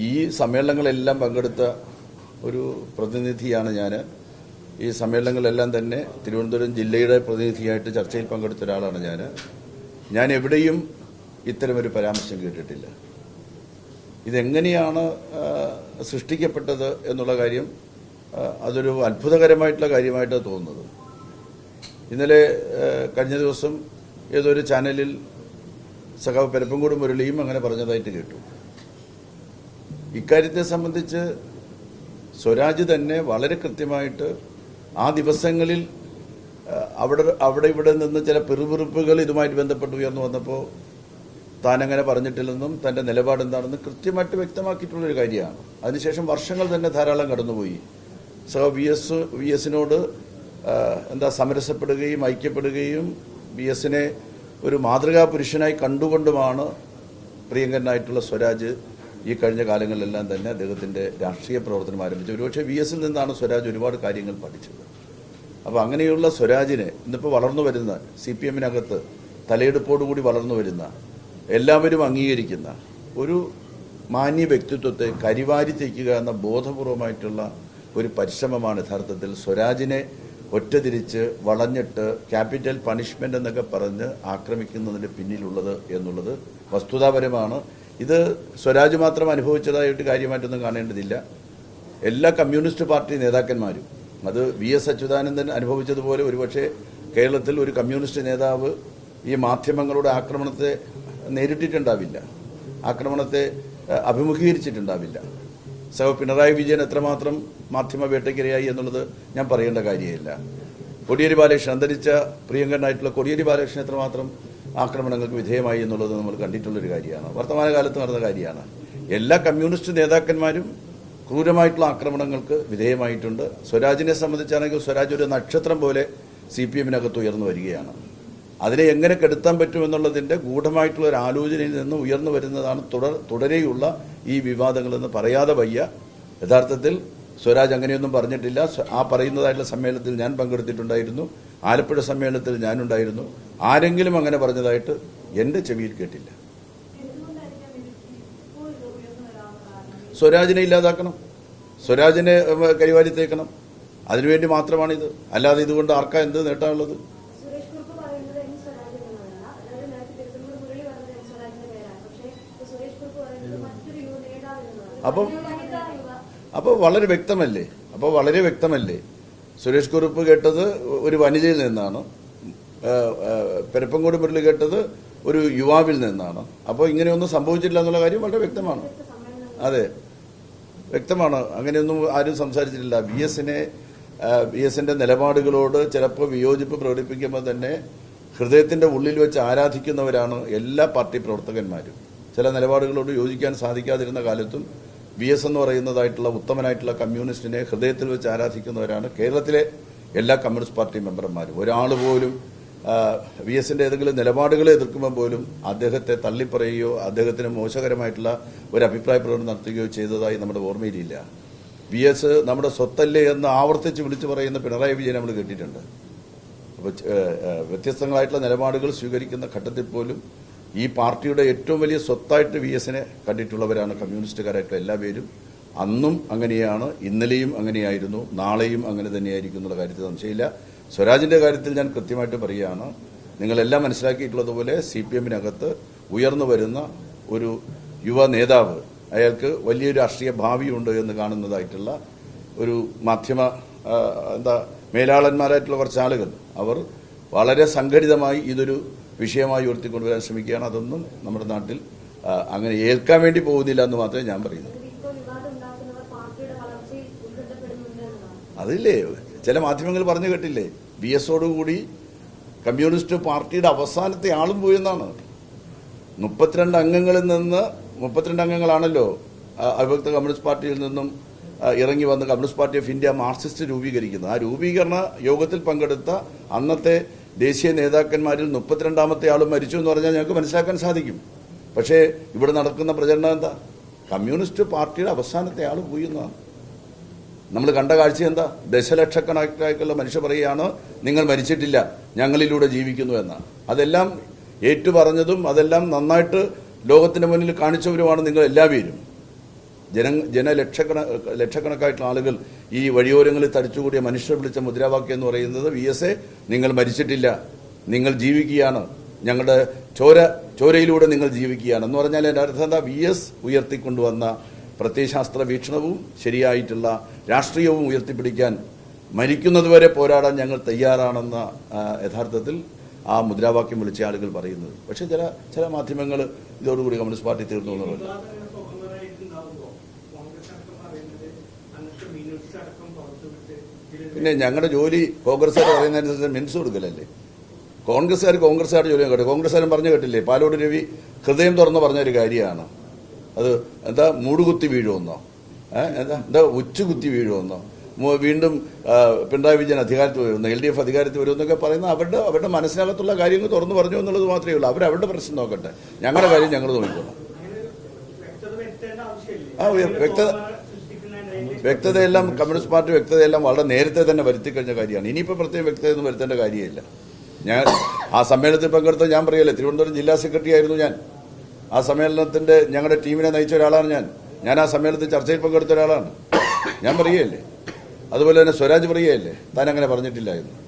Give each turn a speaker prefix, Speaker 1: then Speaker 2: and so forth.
Speaker 1: ഈ സമ്മേളനങ്ങളെല്ലാം പങ്കെടുത്ത ഒരു പ്രതിനിധിയാണ് ഞാൻ ഈ സമ്മേളനങ്ങളെല്ലാം തന്നെ തിരുവനന്തപുരം ജില്ലയുടെ പ്രതിനിധിയായിട്ട് ചർച്ചയിൽ പങ്കെടുത്ത ഒരാളാണ് ഞാൻ ഞാൻ എവിടെയും ഇത്തരമൊരു പരാമർശം കേട്ടിട്ടില്ല. ഇതെങ്ങനെയാണ് സൃഷ്ടിക്കപ്പെട്ടത് എന്നുള്ള കാര്യം അതൊരു അത്ഭുതകരമായിട്ടുള്ള കാര്യമായിട്ട് തോന്നുന്നത്. ഇന്നലെ കഴിഞ്ഞ ദിവസം ഏതൊരു ചാനലിൽ സഖാവ് പെരപ്പൻകൂട് മുരളിയും അങ്ങനെ പറഞ്ഞതായിട്ട് കേട്ടു. ഇക്കാര്യത്തെ സംബന്ധിച്ച് സ്വരാജ് തന്നെ വളരെ കൃത്യമായിട്ട് ആ ദിവസങ്ങളിൽ അവിടെ അവിടെ ഇവിടെ നിന്ന് ചില പിറുപിറുപ്പുകൾ ഇതുമായിട്ട് ബന്ധപ്പെട്ട് ഉയർന്നു വന്നപ്പോൾ താനങ്ങനെ പറഞ്ഞിട്ടില്ലെന്നും തന്റെ നിലപാട് എന്താണെന്ന് കൃത്യമായിട്ട് വ്യക്തമാക്കിയിട്ടുള്ളൊരു കാര്യമാണ്. അതിനുശേഷം വർഷങ്ങൾ തന്നെ ധാരാളം കടന്നുപോയി. സോ വി എസ് വി എസിനോട് എന്താ സമരസപ്പെടുകയും ഐക്യപ്പെടുകയും വി എസിനെ ഒരു മാതൃകാ പുരുഷനായി കണ്ടുകൊണ്ടുമാണ് പ്രിയങ്കരനായിട്ടുള്ള സ്വരാജ് ഈ കഴിഞ്ഞ കാലങ്ങളിലെല്ലാം തന്നെ അദ്ദേഹത്തിന്റെ രാഷ്ട്രീയ പ്രവർത്തനം ആരംഭിച്ചു. ഒരുപക്ഷെ വി എസിൽ നിന്നാണ് സ്വരാജ് ഒരുപാട് കാര്യങ്ങൾ പഠിച്ചത്. അപ്പോൾ അങ്ങനെയുള്ള സ്വരാജിനെ ഇന്നിപ്പോൾ വളർന്നു വരുന്ന സി പി എമ്മിനകത്ത് തലയെടുപ്പോടുകൂടി വളർന്നു വരുന്ന എല്ലാവരും അംഗീകരിക്കുന്ന ഒരു മാന്യ വ്യക്തിത്വത്തെ കരിവാരി തേക്കുക എന്ന ബോധപൂർവമായിട്ടുള്ള ഒരു പരിശ്രമമാണ് യഥാർത്ഥത്തിൽ സ്വരാജിനെ ഒറ്റതിരിച്ച് വളഞ്ഞിട്ട് ക്യാപിറ്റൽ പണിഷ്മെന്റ് എന്നൊക്കെ പറഞ്ഞ് ആക്രമിക്കുന്നതിന് പിന്നിലുള്ളത് എന്നുള്ളത് വസ്തുതാപരമാണ്. ഇത് സ്വരാജ് മാത്രം അനുഭവിച്ചതായിട്ട് കാര്യമായിട്ടൊന്നും കാണേണ്ടതില്ല. എല്ലാ കമ്മ്യൂണിസ്റ്റ് പാർട്ടി നേതാക്കന്മാരും അത് വി എസ് അച്യുതാനന്ദൻ അനുഭവിച്ചതുപോലെ ഒരുപക്ഷെ കേരളത്തിൽ ഒരു കമ്മ്യൂണിസ്റ്റ് നേതാവ് ഈ മാധ്യമങ്ങളുടെ ആക്രമണത്തെ നേരിട്ടിട്ടുണ്ടാവില്ല. ആക്രമണത്തെ അഭിമുഖീകരിച്ചിട്ടുണ്ടാവില്ല. സഹ പിണറായി വിജയൻ എത്രമാത്രം മാധ്യമ വേട്ടയ്ക്കിരയായി എന്നുള്ളത് ഞാൻ പറയേണ്ട കാര്യമില്ല. കോടിയേരി ബാലകൃഷ്ണൻ അന്തരിച്ച പ്രിയങ്കരനായിട്ടുള്ള കോടിയേരി ബാലകൃഷ്ണൻ എത്രമാത്രം ആക്രമണങ്ങൾക്ക് വിധേയമായി എന്നുള്ളത് നമ്മൾ കണ്ടിട്ടുള്ളൊരു കാര്യമാണ്. വർത്തമാനകാലത്ത് നടന്ന കാര്യമാണ്. എല്ലാ കമ്മ്യൂണിസ്റ്റ് നേതാക്കന്മാരും ക്രൂരമായിട്ടുള്ള ആക്രമണങ്ങൾക്ക് വിധേയമായിട്ടുണ്ട്. സ്വരാജിനെ സംബന്ധിച്ചാണെങ്കിൽ സ്വരാജ് ഒരു നക്ഷത്രം പോലെ സി പി എമ്മിനകത്ത് ഉയർന്നു വരികയാണ്. അതിനെ എങ്ങനെ കെടുത്താൻ പറ്റുമെന്നുള്ളതിന്റെ ഗൂഢമായിട്ടുള്ള ഒരു ആലോചനയിൽ നിന്ന് ഉയർന്നു വരുന്നതാണ് തുടർ തുടരെയുള്ള ഈ വിവാദങ്ങളെന്ന് പറയാതെ വയ്യ. യഥാർത്ഥത്തിൽ സ്വരാജ് അങ്ങനെയൊന്നും പറഞ്ഞിട്ടില്ല. ആ പറയുന്നതായിട്ടുള്ള സമ്മേളനത്തിൽ ഞാൻ പങ്കെടുത്തിട്ടുണ്ടായിരുന്നു. ആലപ്പുഴ സമ്മേളനത്തിൽ ഞാനുണ്ടായിരുന്നു. ആരെങ്കിലും അങ്ങനെ പറഞ്ഞതായിട്ട് എന്റെ ചെവിയിൽ കേട്ടില്ല. സ്വരാജിനെ ഇല്ലാതാക്കണം. സ്വരാജിനെ കരിവാരി തേക്കണം അതിനുവേണ്ടി മാത്രമാണിത്. അല്ലാതെ ഇതുകൊണ്ട് ആർക്കാ എന്ത്
Speaker 2: നേതാവ്
Speaker 1: അപ്പം അപ്പോൾ വളരെ വ്യക്തമല്ലേ? അപ്പോൾ വളരെ വ്യക്തമല്ലേ? സുരേഷ് കുറുപ്പ് കേട്ടത് ഒരു വനിതയിൽ നിന്നാണ്. പെരപ്പങ്കോട് മുരളി കേട്ടത് ഒരു യുവാവിൽ നിന്നാണ്. അപ്പോൾ ഇങ്ങനെയൊന്നും സംഭവിച്ചില്ല എന്നുള്ള കാര്യം വളരെ വ്യക്തമാണ്. അതെ. വ്യക്തമാണ്. അങ്ങനെയൊന്നും ആരും സംസാരിച്ചിട്ടില്ല. ബി എസിനെ ബി എസിന്റെ നിലപാടുകളോട് ചിലപ്പോൾ വിയോജിപ്പ് പ്രകടിപ്പിക്കുമ്പോൾ തന്നെ ഹൃദയത്തിന്റെ ഉള്ളിൽ വെച്ച് ആരാധിക്കുന്നവരാണ് എല്ലാ പാർട്ടി പ്രവർത്തകന്മാരും. ചില നിലപാടുകളോട് യോജിക്കാൻ സാധിക്കാതിരുന്ന കാലത്തും വി എസ് എന്ന് പറയുന്നതായിട്ടുള്ള ഉത്തമനായിട്ടുള്ള കമ്മ്യൂണിസ്റ്റിനെ ഹൃദയത്തിൽ വെച്ച് ആരാധിക്കുന്നവരാണ് കേരളത്തിലെ എല്ലാ കമ്മ്യൂണിസ്റ്റ് പാർട്ടി മെമ്പർമാരും. ഒരാൾ പോലും വി എസിന്റെ ഏതെങ്കിലും നിലപാടുകളെ എതിർക്കുമ്പോൾ പോലും അദ്ദേഹത്തെ തള്ളിപ്പറയുകയോ അദ്ദേഹത്തിന് മോശകരമായിട്ടുള്ള ഒരു അഭിപ്രായ പ്രകടനം നടത്തുകയോ ചെയ്തതായി നമ്മുടെ ഓർമ്മയിലില്ല. വി എസ് നമ്മുടെ സ്വത്തല്ലേ എന്ന് ആവർത്തിച്ച് വിളിച്ചു പറയുന്ന പിണറായി വിജയൻ നമ്മൾ കേട്ടിട്ടുണ്ട്. അപ്പോൾ വ്യത്യസ്തങ്ങളായിട്ടുള്ള നിലപാടുകൾ സ്വീകരിക്കുന്ന ഘട്ടത്തിൽ പോലും ഈ പാർട്ടിയുടെ ഏറ്റവും വലിയ സ്വത്തായിട്ട് വി എസിനെ കണ്ടിട്ടുള്ളവരാണ് കമ്മ്യൂണിസ്റ്റുകാരായിട്ട് എല്ലാ പേരും. അന്നും അങ്ങനെയാണ് ഇന്നലെയും അങ്ങനെയായിരുന്നു നാളെയും അങ്ങനെ തന്നെയായിരിക്കും എന്നുള്ള കാര്യത്തിൽ സംശയമില്ല. സ്വരാജിന്റെ കാര്യത്തിൽ ഞാൻ കൃത്യമായിട്ട് പറയുകയാണ് നിങ്ങളെല്ലാം മനസ്സിലാക്കിയിട്ടുള്ളതുപോലെ സി പി എമ്മിനകത്ത് ഉയർന്നു വരുന്ന ഒരു യുവ നേതാവ് അയാൾക്ക് വലിയൊരു രാഷ്ട്രീയ ഭാവിയുണ്ട് എന്ന് കാണുന്നതായിട്ടുള്ള ഒരു മാധ്യമ എന്താ മേലാളന്മാരായിട്ടുള്ള കുറച്ച് ആളുകൾ അവർ വളരെ സംഘടിതമായി ഇതൊരു വിഷയമായി ഉയർത്തിക്കൊണ്ടുവരാൻ ശ്രമിക്കുകയാണ്. അതൊന്നും നമ്മുടെ നാട്ടിൽ അങ്ങനെ ഏൽക്കാൻ വേണ്ടി പോകുന്നില്ല എന്ന് മാത്രമേ ഞാൻ പറയുന്നു.
Speaker 2: ഇപ്പൊ വിവാദം ഉണ്ടാക്കുന്നവർ പാർട്ടിയുടെ വളർച്ചയിൽ ഉത്കണ്ഠപ്പെടുന്നുണ്ട് എന്നതാണ്
Speaker 1: അതില്ലേ? ചില മാധ്യമങ്ങൾ പറഞ്ഞു കേട്ടില്ലേ? ബി എസോടുകൂടി കമ്മ്യൂണിസ്റ്റ് പാർട്ടിയുടെ അവസാനത്തെ ആളും പോയെന്നാണ് മുപ്പത്തിരണ്ട് അംഗങ്ങളിൽ നിന്ന് മുപ്പത്തിരണ്ട് അംഗങ്ങളാണല്ലോ അവിഭക്ത കമ്മ്യൂണിസ്റ്റ് പാർട്ടിയിൽ നിന്നും ഇറങ്ങി വന്ന് Communist Party of India Marxist രൂപീകരിക്കുന്നത്. ആ രൂപീകരണ യോഗത്തിൽ പങ്കെടുത്ത അന്നത്തെ ദേശീയ നേതാക്കന്മാരിൽ മുപ്പത്തിരണ്ടാമത്തെ ആളും മരിച്ചു എന്ന് പറഞ്ഞാൽ ഞങ്ങൾക്ക് മനസ്സിലാക്കാൻ സാധിക്കും. പക്ഷേ ഇവിടെ നടക്കുന്ന പ്രചരണം എന്താ? കമ്മ്യൂണിസ്റ്റ് പാർട്ടിയുടെ അവസാനത്തെ ആൾ പോയി എന്നാണ്. നമ്മൾ കണ്ട കാഴ്ച എന്താ? ദശലക്ഷക്കണക്കായിട്ടുള്ള മനുഷ്യർ പറയുകയാണ് നിങ്ങൾ മരിച്ചിട്ടില്ല ഞങ്ങളിലൂടെ ജീവിക്കുന്നു എന്നാണ്. അതെല്ലാം ഏറ്റുപറഞ്ഞതും അതെല്ലാം നന്നായിട്ട് ലോകത്തിന് മുന്നിൽ കാണിച്ചവരുമാണ് നിങ്ങൾ എല്ലാവരും. ജന ജനലക്ഷക്കണ ലക്ഷക്കണക്കായിട്ടുള്ള ആളുകൾ ഈ വഴിയോരങ്ങളിൽ തടിച്ചുകൂടിയ മനുഷ്യർ വിളിച്ച മുദ്രാവാക്യം എന്ന് പറയുന്നത് വി എസ് എ നിങ്ങൾ മരിച്ചിട്ടില്ല നിങ്ങൾ ജീവിക്കുകയാണ് ഞങ്ങളുടെ ചോര ചോരയിലൂടെ നിങ്ങൾ ജീവിക്കുകയാണ്. എന്ന് പറഞ്ഞാൽ എന്റെ അർത്ഥം എന്താ? വി എസ് ഉയർത്തിക്കൊണ്ടുവന്ന പ്രത്യയശാസ്ത്ര വീക്ഷണവും ശരിയായിട്ടുള്ള രാഷ്ട്രീയവും ഉയർത്തിപ്പിടിക്കാൻ മരിക്കുന്നതുവരെ പോരാടാൻ ഞങ്ങൾ തയ്യാറാണെന്ന യഥാർത്ഥത്തിൽ ആ മുദ്രാവാക്യം വിളിച്ച ആളുകൾ പറയുന്നത്. പക്ഷേ ചില ചില മാധ്യമങ്ങൾ ഇതോടുകൂടി കമ്മ്യൂണിസ്റ്റ് പാർട്ടി തീർന്നു എന്നുള്ളത് പിന്നെ ഞങ്ങളുടെ ജോലി കോൺഗ്രസ്സുകാർ പറയുന്നതനുസരിച്ച് മിൻസ് കൊടുക്കലല്ലേ? കോൺഗ്രസ്സുകാർ കോൺഗ്രസ്സുകാരുടെ ജോലി കേട്ടോ. കോൺഗ്രസ്സുകാരും പറഞ്ഞു കേട്ടില്ലേ? പാലോട് രവി ഹൃദയം തുറന്ന് പറഞ്ഞൊരു കാര്യമാണ്. അത് എന്താ മൂടുകുത്തി വീഴുമെന്നോ? എന്താ എന്താ ഉച്ചുകുത്തി വീഴുമെന്നോ? വീണ്ടും പിണറായി വിജയൻ അധികാരത്തിൽ വരുന്നു എൽ ഡി എഫ് അധികാരത്തിൽ വരുമെന്നൊക്കെ പറയുന്ന അവരുടെ അവരുടെ മനസ്സിനകത്തുള്ള കാര്യങ്ങൾ തുറന്നു പറഞ്ഞു എന്നുള്ളത് മാത്രമേ ഉള്ളൂ. അവർ അവരുടെ പ്രശ്നം നോക്കട്ടെ. ഞങ്ങളുടെ കാര്യം ഞങ്ങൾ നോക്കിക്കോളാം. ആ, വ്യക്തത- വ്യക്തതയെല്ലാം കമ്മ്യൂണിസ്റ്റ് പാർട്ടി വ്യക്തതയെല്ലാം വളരെ നേരത്തെ തന്നെ വരുത്തി കഴിഞ്ഞ കാര്യമാണ്. ഇനിയിപ്പോൾ പ്രത്യേകം വ്യക്തതയൊന്നും വരുത്തേണ്ട കാര്യമില്ല. ഞാൻ ആ സമ്മേളനത്തിൽ പങ്കെടുത്ത ഞാൻ പറയല്ലേ തിരുവനന്തപുരം ജില്ലാ സെക്രട്ടറി ആയിരുന്നു ഞാൻ. ആ സമ്മേളനത്തിന്റെ ഞങ്ങളുടെ ടീമിനെ നയിച്ച ഒരാളാണ് ഞാൻ. ഞാൻ ആ സമ്മേളനത്തിൽ ചർച്ചയിൽ പങ്കെടുത്ത ഒരാളാണ്. ഞാൻ പറയുകയല്ലേ. അതുപോലെ തന്നെ സ്വരാജ് പറയുകയല്ലേ താൻ അങ്ങനെ പറഞ്ഞിട്ടില്ലായിരുന്നു.